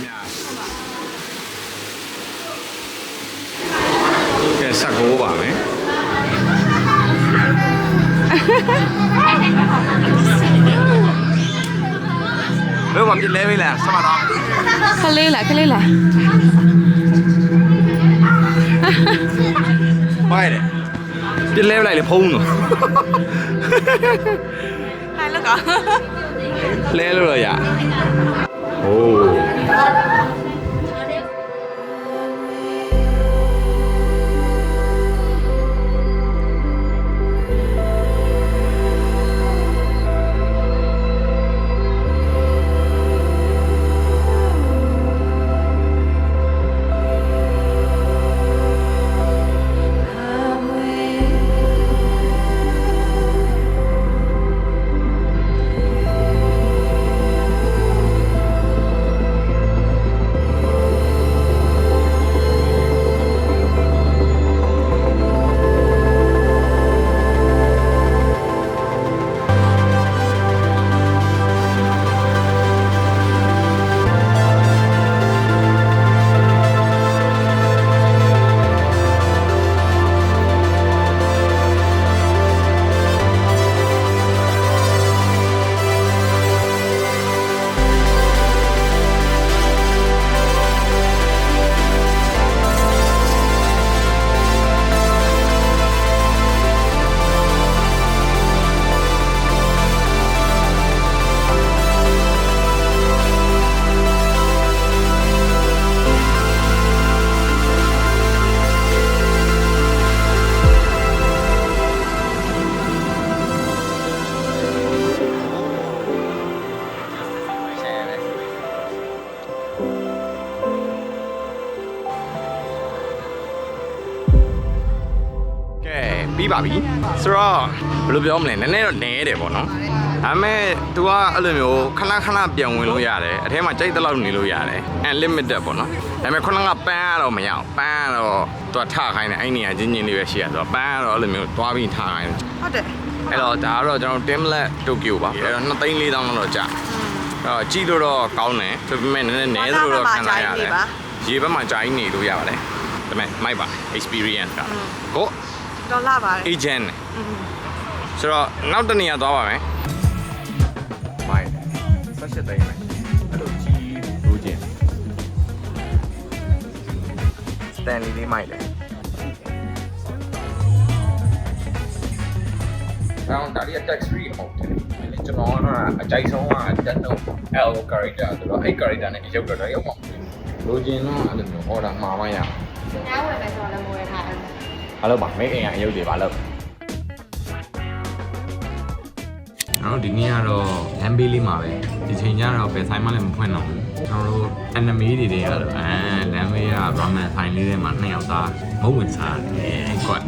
မ်းများကဲဆက်ကိုပါမယ်ဘယ်မှာပြလဲပဲလားဆက်မတော့ခလေးလားခလေးလားဘာလဲပြလဲလိုက်လေဖုံးတော့ဟိုင်လောက်ကလဲလို့ရရโอ้ ကဲ ပြီးပါပြီဆိုတော့ဘယ်လိုပြောမလဲနည်းနည်းတော့နဲတယ်ပေါ့နော်ဒါပေမဲ့ तू ကအဲ့လိုမျိုးခဏခဏပြန်ဝင်လို့ရတယ်အထဲမှာကြိုက်တဲ့လောက်နေလို့ရတယ် unlimited ပေါ့နော်ဒါပေမဲ့ခုနကပန်းကတော့မရအောင်ပန်းကတော့ तू ထခိုင်းတယ်အဲ့နေရာချင်းချင်းလေးပဲရှိရဆိုတော့ပန်းကတော့အဲ့လိုမျိုးသွားပြီးထခိုင်းတယ်ဟုတ်တယ်အဲ့တော့ဒါကတော့ကျွန်တော် Timlet Tokyo ပါအဲ့တော့2သိန်း4တောင်းတော့ကြာအဲ့တော့ကြည့်လို့တော့ကောင်းတယ်ဒါပေမဲ့နည်းနည်းနဲသလိုတော့ခံစားရတယ်ရေဘက်မှာကြာကြီးနေလို့ရပါတယ်ဒါပေမဲ့မိုက်ပါ experience ကကို တော်လာပါတယ် agent ဆိုတော့နောက်တစ်နေရာသွားပါမယ်မိုက်ဆက်ချက်တိုင်းမယ်အဲ့လိုကြီးလိုချင် Stanley လေးမိုက်တယ်ဆောင်းဒါရီ tax free မဟုတ်တယ်။ကျွန်တော်ကအကြိုက်ဆုံးက Dano L character ဆိုတော့အဲ့ character နဲ့ရုပ်တော့တော့ရုပ်မှာလိုချင်တော့အဲ့လိုမျိုး order မှာမရအောင်ညဝယ်မယ်ဆိုတော့လည်းမဝယ်ထားတ ယ်။အားလုံးပါမိတ်အိမ်ကအယုတ်တွေပါလို့ကျွန်တော်ဒီနေ့ကတော့လမ်းဘေးလေးမှာပဲဒီချိန်ကျတော့ဘယ်ဆိုင်မှလည်းမဖွင့်တော့ဘူးကျွန်တော်တို့ enemy တွေတွေကတော့အဲလမ်းဘေးက ramen ဆိုင်လေးထဲမှာနှစ်ယောက်သားမဟုတ်ဝင်စားတယ်ကွတ်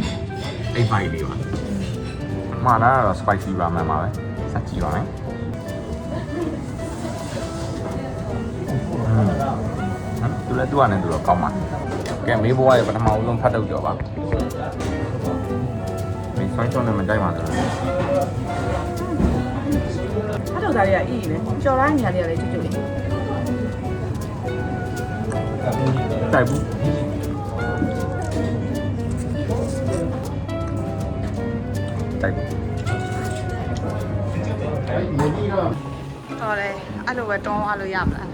အဲ့ fight လေးပါမှာလာတော့ spicy ramen ပါပဲစက်ကြည့်ပါမယ်ဟမ်သူလည်းသူ့အနေနဲ့သူတော့ကောင်းပါကဲမေးဘွားရဲ့ပထမဦးဆုံးဖတ်တော့ကြောပါ ဒီဆိုင်ချောင်းနဲ့မကြိုက်ပါဘူးအဲ့တော့ဒါတွေကအေးပဲကြော်တိုင်းနေရာတွေကလည်းကျွတ်ကျွတ်လေးကြိုက်ဘူးကြိုက်ဘူးတော်တယ်အဲ့လိုပဲတွန်းသွားလို့ရမလား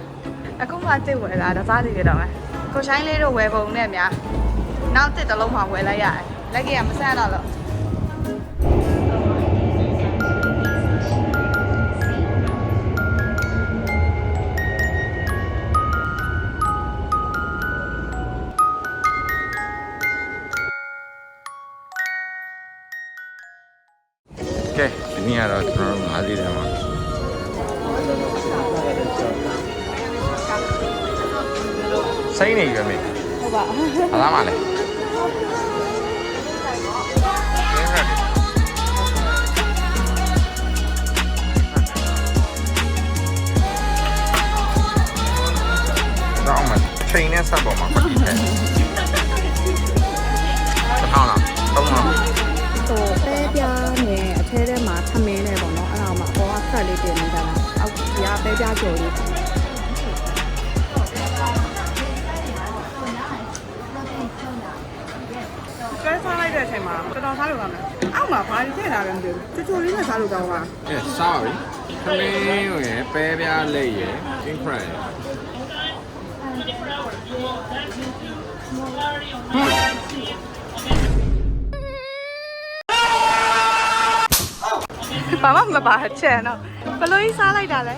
အခုမှတစ်ဝယ်လာတစားစီရတော့မယ်ကိုဆိုင်လေးတို့ဝယ်ပုံနဲ့များ နောက်တစ်တစ်လုံးမှဝယ်လိုက်ရတယ်လက်ကြီးကမဆန်းတော့လို့ ချိန်နဲ့ဆက်ပေါ်မှာပတ်တယ်တစ်ထောင်လားသုံးလားဟိုပဲပြားနဲ့အထဲထဲမှာထမင်းနဲ့ပေါ့နော်အဲ့ဒါမှအပေါ်ကဖက်လေးတင်နေတာလားအောက်ဒီကပဲပြားကြော်လေးကျဲစားလိုက်တဲ့အချိန်မှာတော်တော်စားလို့ကောင်းတယ်အောက်မှာဘာတွေထည့်လာလဲမသိဘူးချိုချိုလေးနဲ့စားလို့ကောင်းပါအဲစားပါပြီခမင်းရယ်ပဲပြားလက်ရယ် king fry ရယ် ဘာမှမပါချင်တော့ဘလို့ကြီးစားလိုက်တာလဲ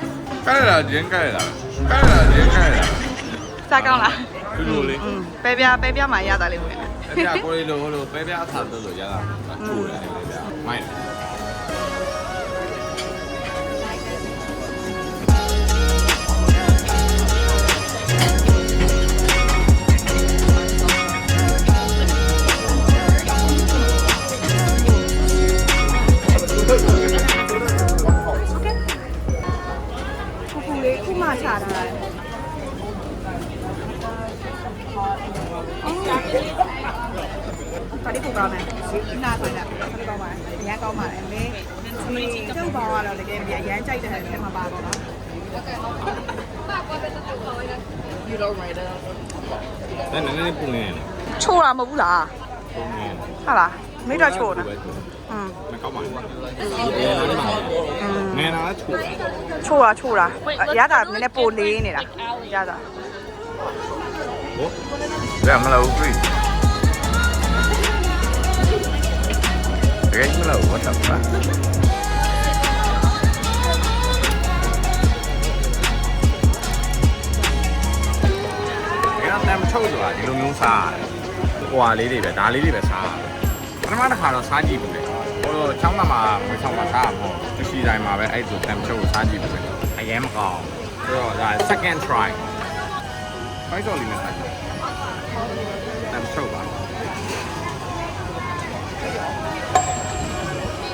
ကဲလာခြင်းကဲလာကဲလာခြင်းကဲလာစားကောင်းလားလူလူလေးอืมပဲပြားပဲပြားမှာရတာလေးဝင်ပဲပြားကိုလေးလိုလိုပဲပြားအသာတော့လို့ရတာချိုးတယ်ပဲပြားမိုင်း လေးခုမှချထားတယ်ပါဒီပူကောင်းတယ်နားဆိုင်တာပါဒီကောင်းပါတယ်အရန်ကောင်းပါတယ်မင်းဒီကျုပ်ပေါင်းကတော့တကယ်ပြအရန်ကြိုက်တဲ့ထဲမှာပါတော့နော်အဲ့နည်းနည်းပုံနေတယ်ချိုးတာမဟုတ်ဘူးလားပုံနေဟုတ်လားမိတော့ချိုးတာอืม မကောက်ပါဘူးငယ်နာလေးပါငယ်နာချိုးချိုးတာချိုးတာရတာနည်းနည်းပိုလေးနေတာရတာဟုတ်ဘယ်မလို့ပြီတကယ်မလို့ what the fuck အဲ့တော့တမ်းထုတ်ဆိုတာဒီလိုမျိုးစားရတယ်။ဟွာလေးတွေပဲဒါလေးတွေပဲစားရတယ်။ ပထမတစ်ခါတော့စားကြည့်ဘူးလေ။ဟိုချောင်းမမှာမွေးချောင်းမှာစားရမှာ။တရှိတိုင်းမှာပဲအဲ့ဒီတမ်းထုတ်ကိုစားကြည့်ဘူးလေ။အရင်မကောင်း။ဆိုတော့ဒါ second try ။ဖိုက်တော်လေးနဲ့စားကြည့်။တမ်းထုတ်ပါ။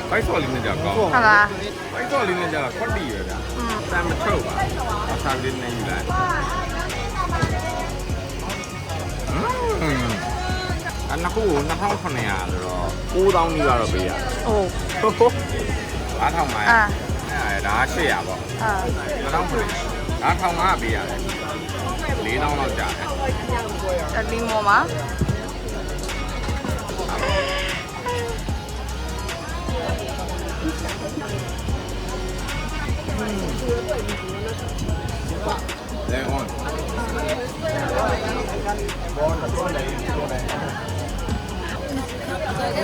ဖိုက်တော်လေးနဲ့ကြောက်ကောင်းဟုတ်လား။ဖိုက်တော်လေးနဲ့ကြောက်ခွတ်တီပဲဗျာอืม။တမ်းမထုတ်ပါ။အစားလေးနဲ့ယူလိုက်။ အနှစ်ခုကို2900ဆိုတော့9000နီးပါးတော့ပေးရတယ်။အိုးအားထောင်မှာအာအဲဒါ800ပေါ့အာ9000အားထောင်မှာပေးရတယ်4000တော့ကြာတယ်။တလီမောမှာလေဟော အဲထ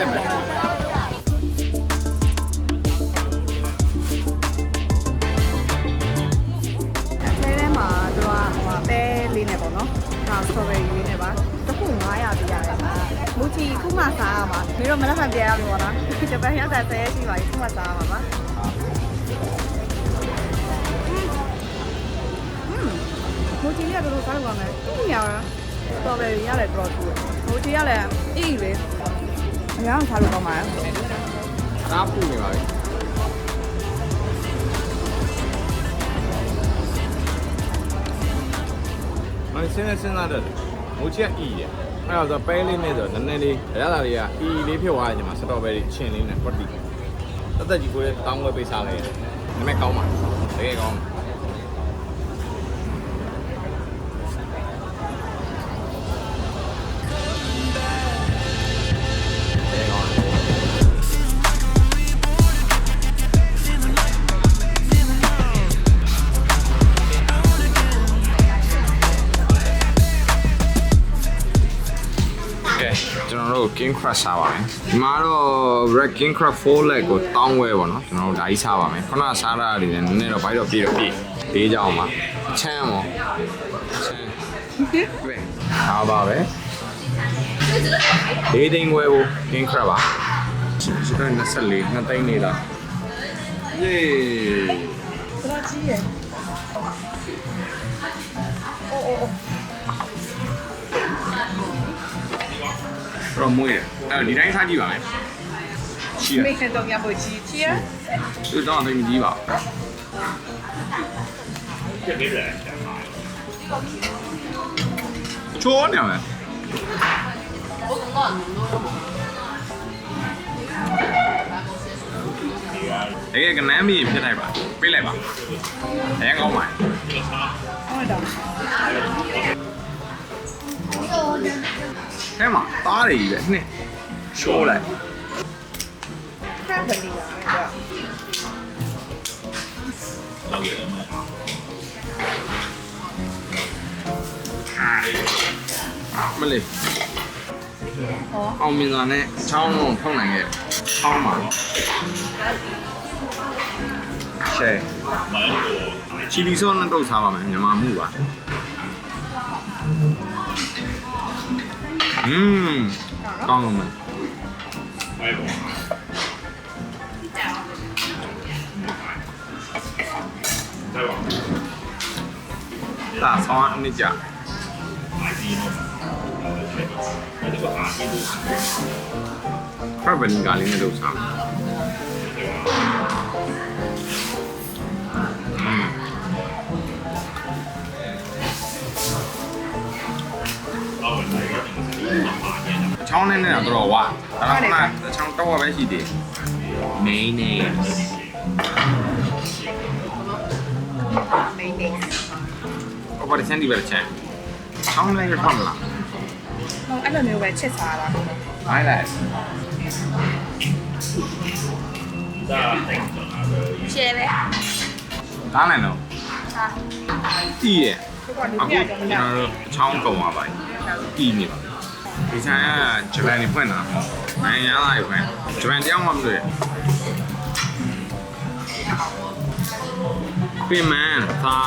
ဲမှာသူကဟိုပဲလေးနဲ့ပေါ့နော်ဒါစတော်ဘယ်ရီလေးနဲ့ပါတစ်ခု900ပြရတယ်မူချီခုမှစားရမှာပြီးတော့မနက်ဖြန်ပြန်ရလို့ပေါ့နော်ဂျပန်ရောက်တဲ့ဆဲရှိပါပြီခုမှစားရမှာပါမူချီလေးကဘယ်လိုစားလို့ပါမလဲသူ့ညာစတော်ဘယ်ရီရတယ်တော်တူမူချီကလည်းအေးလေ အများကြီးစားလို့ကောင်းပါရဲ့ဒါပူနေပါပြီမင်းစင်းနေစင်းလာတယ်ငိုချက်အီရအဲ့တော့ပဲလေးနဲ့ဆိုနည်းနည်းလေးရတာတွေကအီလေးဖြစ်သွားတယ်ညီမစတော်ဘယ်ရီချင်းလေးနဲ့ပတ်တီတက်တက်ကြီးကိုတောင်းဝဲပေးစားလိုက်တယ်နည်းနည်းကောင်းပါတကယ်ကောင်းတ king crab စားပါမယ်ဒီမှာတော့ red king crab 4 leg ကိုတောင်းဝဲပေါ့နော်ကျွန်တော်တို့ဒါကြီးစားပါမယ်ခုနကစားရတာတွေလည်းနည်းနည်းတော့ဘိုက်တော့ပြည့်တော့ပြည့်သေးကြအောင်ပါချမ်းမောချမ်းပဲအားပါပဲဒေးသိန်းဝဲကို king crab ပါဒီတော့24နှစ်သိန်းနေလားယေဘယ်ကြီးရဲ့အိုးအိုး တော့မွေးတယ်အဲဒီတိုင်းစားကြည့်ပါမယ်ရှိရမိခင်တော့ညပိုကြီးချီရသူတော့သိမကြည့်ပါချိုးနေမယ်တကယ်ကနမ်းမီဖြစ်လိုက်ပါပြေးလိုက်ပါအဲကောင်းပါဟုတ် တော့အဲမှာသားတွေကြီးပဲနှစ်ရှိုးလိုက်ခက်တယ်လीပါမလေးဟောအောင်မြင်စွာနဲ့ချောင်းလုံးထုတ်နိုင်ခဲ့ချောင်းပါရှယ်ချီလီဆောနဲ့တုတ်စားပါမယ်မြန်မာမှုပါ อืมต้องมันตาซ้อนนี่จ้ะก็เป็นการเลี้ยงดูซ้ำ ချောင်းနဲ့နဲ့တော့ဝါဒါကမှချောင်းတော့ပဲရှိသေးမင်းနေမိနေဘာလို့စမ်းဒီပဲချမ်းချောင်းနဲ့ရထမလားဟောအဲ့လိုမျိုးပဲချစ်စားတာဟိုင်းလိုက်ရှယ်ပဲဒါနဲ့တော့ဟာတီးရဲ့ဒီကလူအခုပြကျွကြန်မလားတော်ချောင်းကုန်သွားပါပြီတီးနေပါ ဒီဆိုင်ကဂျပန်နေဖွင့်တာနိုင်ရလာဖွင့်ဂျပန်တောင်းမှမလို့ပြင်မန်သာ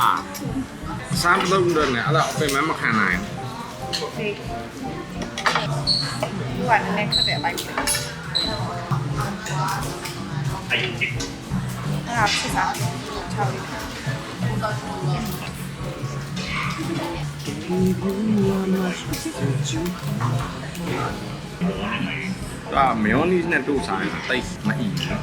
စားတော့တော့ねအဲ့ဒါပြင်မန်မခံနိုင်ဒီသူ ကလည်းခက်တယ်ပိုင်းအဲ့ဒါချစ်စားချောင်းလေးဒါမယောနီးနဲ့တို့စားရင်တိတ်မအီဘူး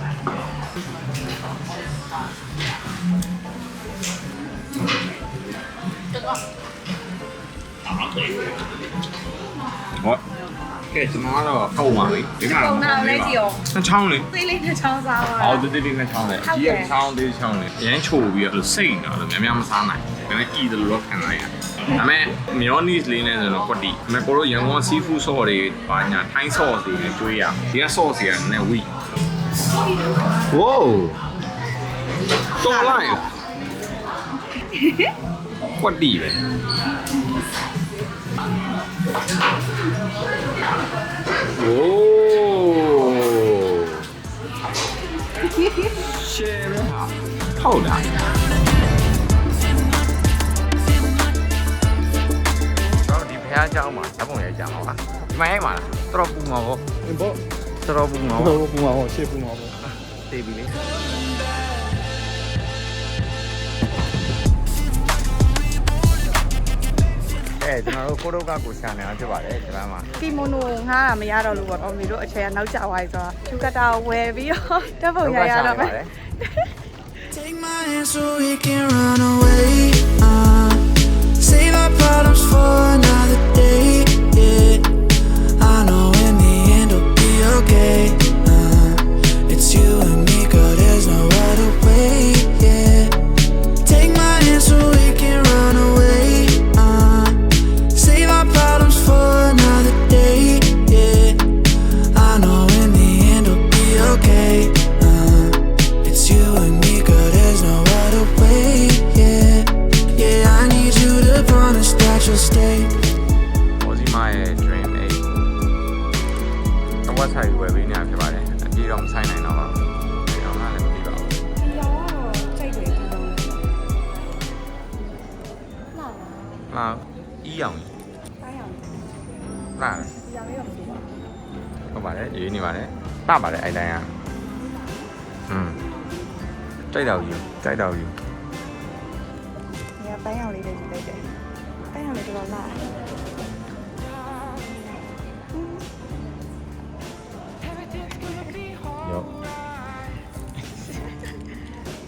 ဟော ကဲကျွန်တော်ကတော့ကုန်ပါပြီဒီမှာပုံနာလေးကြည့်အောင်နှစ်ချောင်းလေသေးလေးနဲ့ချောင်းစားပါအော်ဒီဒီနှစ်ချောင်းလေကြီးရဲ့ချောင်းသေးချောင်းလေအရင်ချိုပြီးတော့စိတ်နေတာလို့များများမစားနိုင်ဘူးဒါနဲ့အီတယ်လို့ခံလိုက်ရဒါပေမဲ့ mayonnaise လေးနဲ့ဆိုတော့ကွက်တီဒါပေမဲ့ကိုတို့ရန်ကုန် seafood sauce တွေပါညာ Thai sauce တွေနဲ့ကျွေးရဒီက sauce တွေကနည်းဝီဝိုးတော်လိုက်လားကွက်တီပဲ โอ้ရှယ်ပဲဟာဟုတ်လားတော့ဒီဘုရားကျောင်းမှာဓာတ်ပုံရိုက်ကြပါလားဒီမှာရိုက်ပါလားတော်တော်ပူမှာပေါ့အင်းပေါ့တော်တော်ပူမှာပေါ့တော်တော်ပူမှာပေါ့ရှေ့ပူမှာပေါ့တေးပြီလေ အဲကျွန်တော်တို့ကိုတော့ကကိုရှာနေတာဖြစ်ပါတယ်ဒီမှာမှာကီမိုနိုငှားတာမရတော့လို့ပေါ့တော်မီတို့အချိန်ကနောက်ကျသွားပြီဆိုတော့သူကတာဝယ်ပြီးတော့တက်ပုံရရတော့မယ် Take my hand so we can run away. Uh, save our problems for another day. Yeah, I know in the end it'll be okay. က်တော့ယူကြိုက်တော့ယူ။ညာပန်းရောင်လေးတွေယူလိုက်တယ်။ပန်းရောင်လေးတော့လာတယ်ရော။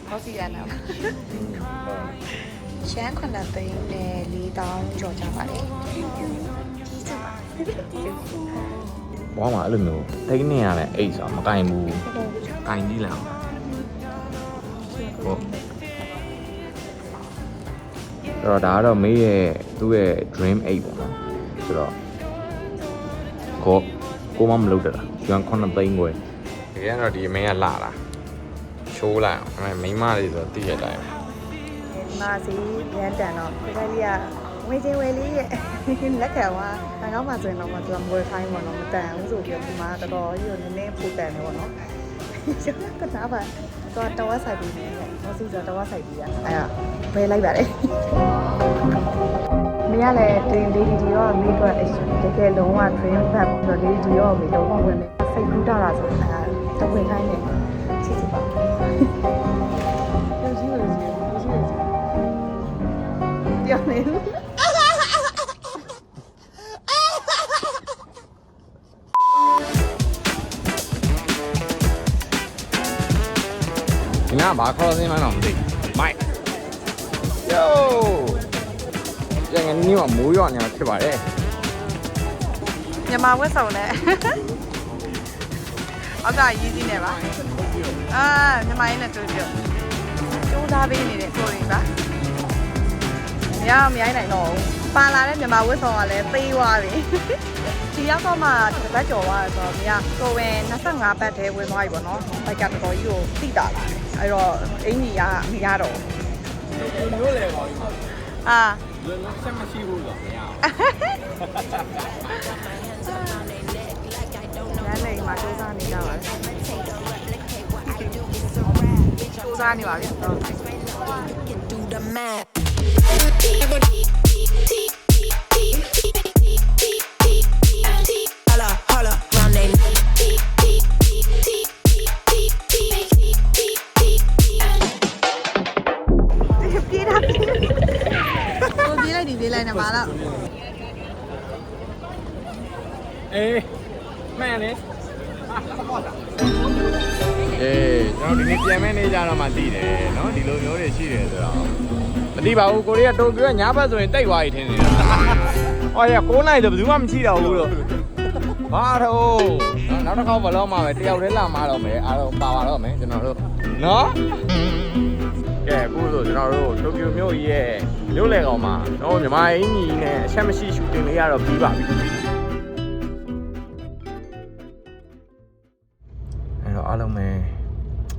ဟောစီရနာ။ရှမ်းခွန်တဲ့သိန်းနဲ့၄တောင်းကြော်ကြပါလေ။ဘွားမှာအဲ့လိုမျိုးတိတ်နေရတဲ့အိတ်ဆိုမကင်ဘူးကင်ကြည့်လိုက် အဲ့တော့ဒါကတော့မေးရဲ့သူ့ရဲ့ dream 8ပေါ့နော်ဆိုတော့ကိုကိုမမလုပ်တတ်တာကျွမ်း9သိန်းခွဲတကယ်တော့ဒီအမင်းကလာတာချိုးလိုက်အောင်အဲ့မိန်းမတွေဆိုတော့တည့်ရတိုင်းမာစီရန်တန်တော့ဒီကလေးကဝေချင်းဝေလေးရဲ့လက်ခံကငါကောင်းမှဆိုရင်တော့မသူကမွေခိုင်းပါတော့မတန်ဘူးဆိုပြီးတော့ဒီမှာတော်တော်ကြီးကိုနည်းနည်းပူတန်နေပေါ့နော်ကျန်ကနာပါ တော့တဝက်ဆိုင်ပြီးနေတယ်မစီဆိုတဝက်ဆိုင်ပြီးရအဲ့ဒါဘယ်လိုက်ပါလဲမရလဲတင်လေးဒီရောမိတော့တကယ်လုံးဝ dream back ဆိုတော့လေးဒီရောမိတော့ဝင်နေစိတ်ကူးတာလားဆိုတော့တဝက်ခိုင်းနေချစ်ချစ်ပါယူစီယူစီယူစီယူစီပြောနေဒီ ဘာခေါ်စင်းမှန်းတော့မသိမိုက်ယိုကျန်ငနီးမှာမိုးရွာနေတာဖြစ်ပါတယ်မြန်မာဝက်ဆောင်နဲ့အောက်ကရည်စည်းနေပါအာမြန်မာရင်းနဲ့တွေ့ပြကျိုးစားပေးနေတဲ့ကိုရင်းပါမရမရိုင်းနိုင်တော့ဘူးပါလာတဲ့မြန်မာဝက်ဆောင်ကလည်းသေးသွားပြီဒီရောက်တော့မှတစ်ပတ်ကျော်သွားတယ်ဆိုတော့မရကိုဝင်25ပတ်တည်းဝင်သွားပြီပေါ့နော်ဘိုက်ကတော်တော်ကြီးကိုတိတာလာတယ် အဲ့တော့အင်ကြီးကမရတော့ဘူးမျိုးလေပါဘူးအာလုံးလုံးဆက်မရှိဘူးတော့မရအောင်ရန်နေမှာစူးစမ်းနေကြပါလေစူးစမ်းနေပါပြီတော့ ပါဘူးကိုရီးယားတိုကျိုကညာဘက်ဆိုရင်တိတ်သွားပြီထင်နေတာဟောရ9နိုင်ဆိုဘယ်သူမှမရှိတော့ဘူးလို့ဘာတော့နောက်တစ်ခေါက်ဘလောမှာပဲတယောက်တည်းလာမှာတော့မယ်အားလုံးပါပါတော့မယ်ကျွန်တော်တို့နော်ကဲအခုဆိုကျွန်တော်တို့တိုကျိုမြို့ကြီးရဲ့မြို့လေကောင်မှာတော့မြန်မာအင်ကြီးနဲ့အချက်မရှိရှူတင်လေးရတော့ပြီးပါပြီအဲ့တော့အားလုံးပဲ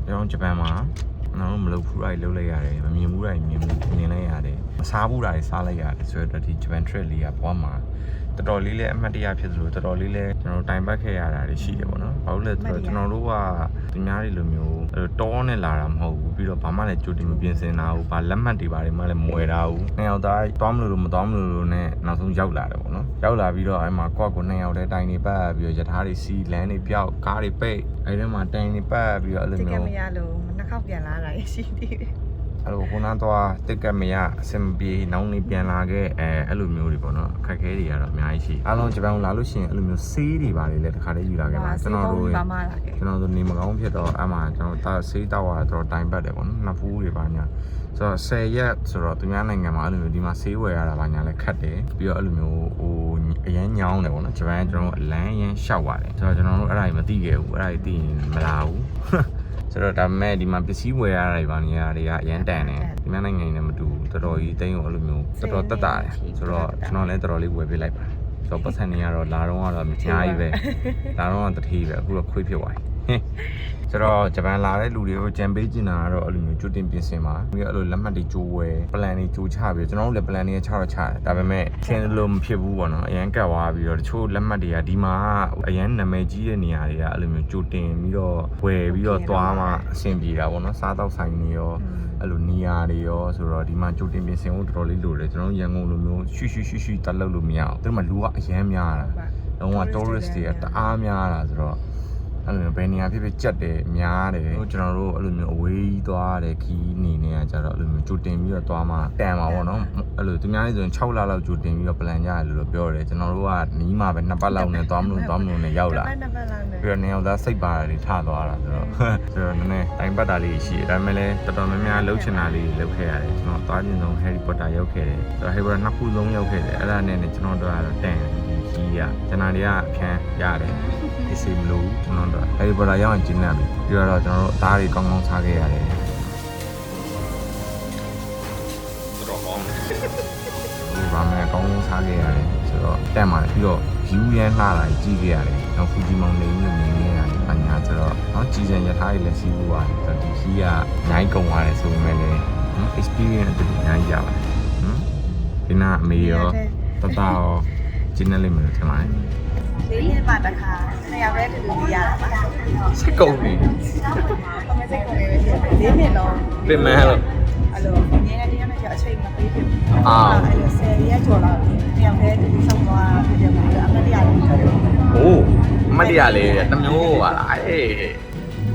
ကျွန်တော်ဂျပန်မှာကျွ န်တော်တို့မလုပ်ဘူးတိုင်းလုပ်လိုက်ရတယ်မမြင်ဘူးတိုင်းမြင်ဘူးမြင်လိုက်ရတယ်မစားဘူးတိုင်းစားလိုက်ရတယ်ဆိုတော့ဒီဂျပန် trip လေးကဘွားမှာ တော်တော်လေးလည်းအမှတ်တရဖြစ်သလိုတော်တော်လေးလည်းကျွန်တော်တိုင်ပတ်ခဲ့ရတာတွေရှိတယ်ပေါ့နော်ဘာလို့လဲဆိုတော့ကျွန်တော်တို့ကသူများတွေလိုမျိုးအဲ့လိုတောနဲ့လာတာမဟုတ်ဘူးပြီးတော့ဘာမှလည်းကြိုတင်မပြင်ဆင်တာဘူးဘာလက်မှတ်တွေဘာတွေမှလည်းမဝယ်တာဘူးနှစ်ယောက်သားတောင်းမလို့လို့မတောင်းမလို့လို့နဲ့နောက်ဆုံးရောက်လာတယ်ပေါ့နော်ရောက်လာပြီးတော့အဲ့မှာကိုယ့်ကိုနှစ်ယောက်တည်းတိုင်နေပတ်ပြီးတော့ယထာတွေစီးလမ်းတွေပြောက်ကားတွေပိတ်အဲ့ထဲမှာတိုင်နေပတ်ပြီးတော့အဲ့လိုတကယ်မျိုးမရလို့နှစ်ခေါက်ပြန်လာတာရရှိသေးတယ် အဲ့လိုခုနကတော့တက်ကမရအစင်ပြေနောင်းနေပြန်လာခဲ့အဲအဲ့လိုမျိုးတွေပေါ့နော်အခက်အခဲတွေကတော့အများကြီးရှိအားလုံးဂျပန်ကိုလာလို့ရှိရင်အဲ့လိုမျိုးဆေးတွေပါလေလည်းတစ်ခါတည်းယူလာခဲ့ပါကျွန်တော်တို့ပါမလာခဲ့ကျွန်တော်တို့နေမကောင်းဖြစ်တော့အမှကျွန်တော်တာဆေးတောက်ရတော့တိုင်ပတ်တယ်ပေါ့နော်နှစ်ဖူးတွေပါညာဆိုတော့10ရက်ဆိုတော့သူများနိုင်ငံမှာအဲ့လိုမျိုးဒီမှာဆေးဝယ်ရတာပါညာလည်းခက်တယ်ပြီးတော့အဲ့လိုမျိုးဟိုအရန်ညောင်းတယ်ပေါ့နော်ဂျပန်ကကျွန်တော်တို့အလန်းရန်ရှောက်ပါတယ်ဆိုတော့ကျွန်တော်တို့အဲ့ဒါကြီးမသိခဲ့ဘူးအဲ့ဒါကြီးသိရင်မလာဘူး ဆိုတော့ဒါပေမဲ့ဒီမှာပစ္စည်းဝယ်ရတာတွေပါနေရတာတွေကအရန်တန်တယ်ဒီမှာနိုင်ငံနဲ့မတူဘူးတော်တော်ကြီးတိန်းကိုအဲ့လိုမျိုးတော်တော်တက်တာတယ်ဆိုတော့ကျွန်တော်လည်းတော်တော်လေးဝယ်ပေးလိုက်ပါတယ်ဆိုတော့ပတ်စံနေရတော့လာတော့ကတော့အများကြီးပဲလာတော့ကတတိပဲအခုတော့ခွေးဖြစ်သွားပြီဟင်း ဆိုတော့ဂျပန်လာတဲ့လူတွေကိုကြံပေးကျင်တာကတော့အဲ့လိုမျိုးကြိုတင်ပြင်ဆင်ပါပြီးတော့အဲ့လိုလက်မှတ်တွေကြိုးဝယ် plan တွေကြိုးချပြီးကျွန်တော်တို့လည်း plan တွေချတော့ချတယ်ဒါပေမဲ့ထင်လို့မဖြစ်ဘူးပေါ့နော်အရန်ကတ်သွားပြီးတော့တချို့လက်မှတ်တွေကဒီမှာအရန်နာမည်ကြီးတဲ့နေရာတွေကအဲ့လိုမျိုးကြိုတင်ပြီးတော့ဝယ်ပြီးတော့သွားမှအဆင်ပြေတာပေါ့နော်စားတော့ဆိုင်တွေရောအဲ့လိုနေရာတွေရောဆိုတော့ဒီမှာကြိုတင်ပြင်ဆင်ဖို့တော်တော်လေးလိုတယ်ကျွန်တော်တို့ရန်ကုန်လိုမျိုးရှူရှူရှူရှူတက်လို့လို့မရအောင်သူတို့မှာလူကအရန်များတာလုံးဝ tourist တွေကတအားများတာဆိုတော့ အဲ့လိုမျိုးဘယ်နေရာဖြစ်ဖြစ်ကြက်တယ်များတယ်ကျွန်တော်တို့အဲ့လိုမျိုးအဝေးကြီးသွားတယ်ခီးနေနေရကြတော့အဲ့လိုမျိုးကြိုတင်ပြီးတော့သွားမှတန်ပါပေါ့နော်အဲ့လိုသူများလေးဆိုရင်6လလောက်ကြိုတင်ပြီးတော့ plan ကြရတယ်လို့ပြောတယ်ကျွန်တော်တို့ကနီးမှပဲနှစ်ပတ်လောက်နဲ့သွားမလို့သွားမလို့နဲ့ရောက်လာတစ်ပတ်လောက်နဲ့ပြီးတော့နေအောင်သားစိတ်ပါတာတွေထသွားတာဆိုတော့ဆိုတော့နည်းနည်းတိုင်ပတ်တာလေးရှိတယ်ဒါပေမဲ့လည်းတော်တော်များများလှုပ်ချင်တာလေးတွေလှုပ်ခဲ့ရတယ်ကျွန်တော်သွားခြင်းဆုံး Harry Potter ရောက်ခဲ့တယ်ဆိုတော့ Harry Potter နှစ်ခုလုံးရောက်ခဲ့တယ်အဲ့ဒါနဲ့ကျွန်တော်တို့ကတော့တန်ကြီးရကျွန်တော်တွေကအခန်းရတယ် အစီမလို့ကျွန်တော်တို့ Harry Potter ရောက်ရင်ကျင်းနေပြီပြီးတော့ကျွန်တော်တို့အသားတွေကောင်းကောင်းစားခဲ့ရတယ်တော်ကောင်းဒီဘာမှကောင်းကောင်းစားခဲ့ရတယ်ဆိုတော့တက်มาတယ်ပြီးတော့ view ရမ်းလှတာကြီးခဲ့ရတယ်နောက် Fuji Mountain ကြီးကိုမြင်နေရတယ်အညာဆိုတော့နော်ကြည်စံရထားတွေလည်းစီးဖို့ပါတယ်ဆိုတော့ဒီကြီးကနိုင်ကုန်ပါတယ်ဆိုပေမဲ့လည်းနော် experience အတူတူနိုင်ကြပါတယ်နော်ဒီနာအမေရောတတရော ကျင်းနေလိမ့်မယ်လို့ထင်ပါတယ်လေးရက်မှတစ်ခါနှစ်ယောက်တည်းတူတူရတာပါစက်ကုန်ပြီအမေစိတ်ကိုလေးပဲဖြစ်တယ်လေးနှစ်လုံးပြင်မဲလို့အဲ့လိုငင်းတဲ့တရားနဲ့အချိန်မပေးဖြစ်ဘူးအဲ့လိုဆယ်ရက်ကျော်လာပြီနှစ်ယောက်တည်းတူတူဆောင်သွားဖြစ်တယ်မှာအမတရားလေးဖြစ်တယ်ဟိုးအမတ်တရားလေးတမျိုးပါလားအေး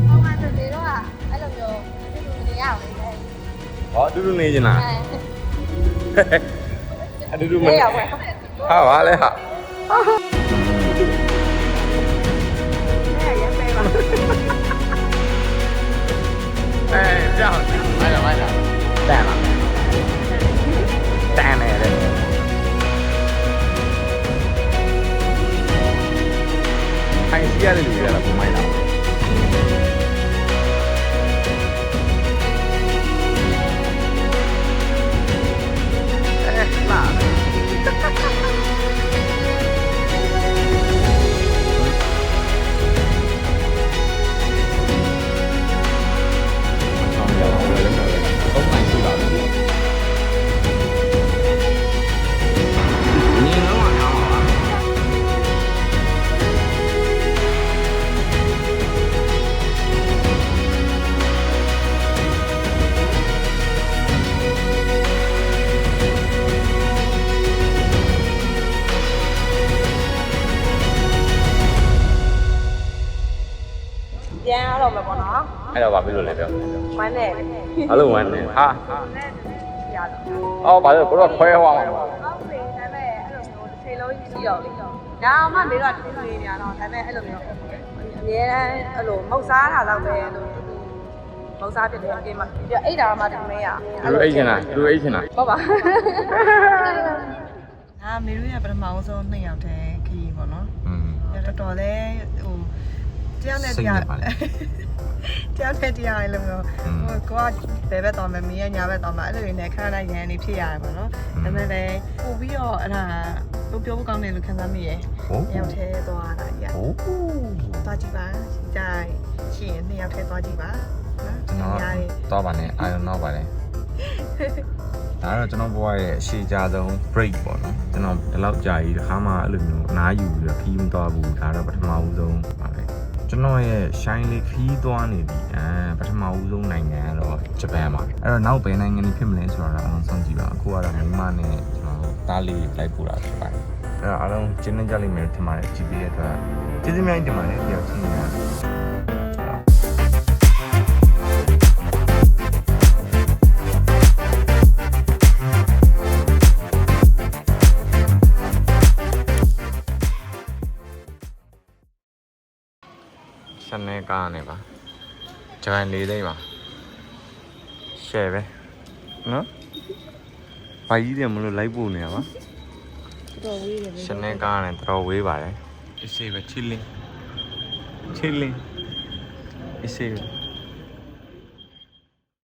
ဟောမှဆိုတော့အဲ့လိုမျိုးဒီလိုမရအောင်လေဟောအတူတူနေချင်လားအဲအတူတူမမနေရအောင် ပဲဟာပါလေဟာအဲ့ရမ်းပေးပါအဲကြောက်မိုက်လာမိုက်လာတန်လားတန်နေတယ်အိုင်စီရတဲ့လူတွေကလည်းပုံမိုက်လာ ဝမ်းနဲ့ဘာလို့ဝမ်းနေဟာနဲ့ရတော့အော်ဘာလို့ကိုတော့ခွဲဟောမှာဟုတ်ပြီဒါပေမဲ့အဲ့လိုမျိုးတစ်ချိန်လုံးကြီးရှိတော့လေဒါမှမေတော့တူတူနေရတော့ဒါပေမဲ့အဲ့လိုမျိုးအများတန်းအဲ့လိုမုတ်စားတာတော့ပဲလို့မုတ်စားဖြစ်တယ်အပြင်မှာပြအိတ်တာမှတမင်းရလူအိတ်ချင်တာလူအိတ်ချင်တာဟုတ်ပါအာမေတို့ရပထမအောင်ဆုံးနှစ်ယောက်တည်းခရီးပေါ့နော်อืมတော်တော်လေးဟို တရားနဲ့တရားတရားနဲ့တရားအဲ့လိုမျိုးဟိုကိုကဘယ်ဘက်သွားမမီးရညာဘက်သွားမအဲ့လိုတွေနဲ့ခဏတိုင်းရန်နေဖြစ်ရတယ်ပေါ့နော်ဒါပေမဲ့လည်းပို့ပြီးတော့အဲ့ဒါတို့ပြောဖို့ကောင်းတယ်လို့ခံစားမိရယ်ရောက်ထဲသွားတာကြီးอ่ะဟုတ်သွားကြည့်ပါကြိုက်ရှင်နှစ်ယောက်ထဲသွားကြည့်ပါနော်တော့ပါနဲ့အာရုံတော့ပါနဲ့ဒါကတော့ကျွန်တော်ဘဝရဲ့အရှိကြဆုံး break ပေါ့နော်ကျွန်တော်ဒီလောက်ကြာကြီးတစ်ခါမှအဲ့လိုမျိုးအနားယူပြီးတော့ခီးမသွားဘူးဒါတော့ပထမဦးဆုံး ကျွန်တော်ရဲ့ shine လေးခီးသွားနေပြီအဲပထမဦးဆုံးနိုင်ငံကတော့ဂျပန်ပါအဲ့တော့နောက်ဘယ်နိုင်ငံကြီးဖြစ်မလဲဆိုတော့အောင်ဆုံးကြည့်ပါအခုကတော့မြန်မာနဲ့ကျွန်တော်တားလေးလိုက်ပို့တာဖြစ်ပါတယ်အဲ့တော့အားလုံးကျင်းနေကြလိမ့်မယ်ထင်ပါတယ် GPS အတွက်ကျေးဇူးများတင်ပါတယ်ကြောက်ချင်းများရှနေ ကားနေပါဂျပန်လေးသိမ်းပါရှယ်ပဲနော်ဘာကြီးတယ်မလို့လိုက်ပို့နေရပါတော်ဝေးတယ်ရှနေကားနဲ့တော်ဝေးပါတယ်အစီပဲချီလင်းချီလင်းအစီပဲ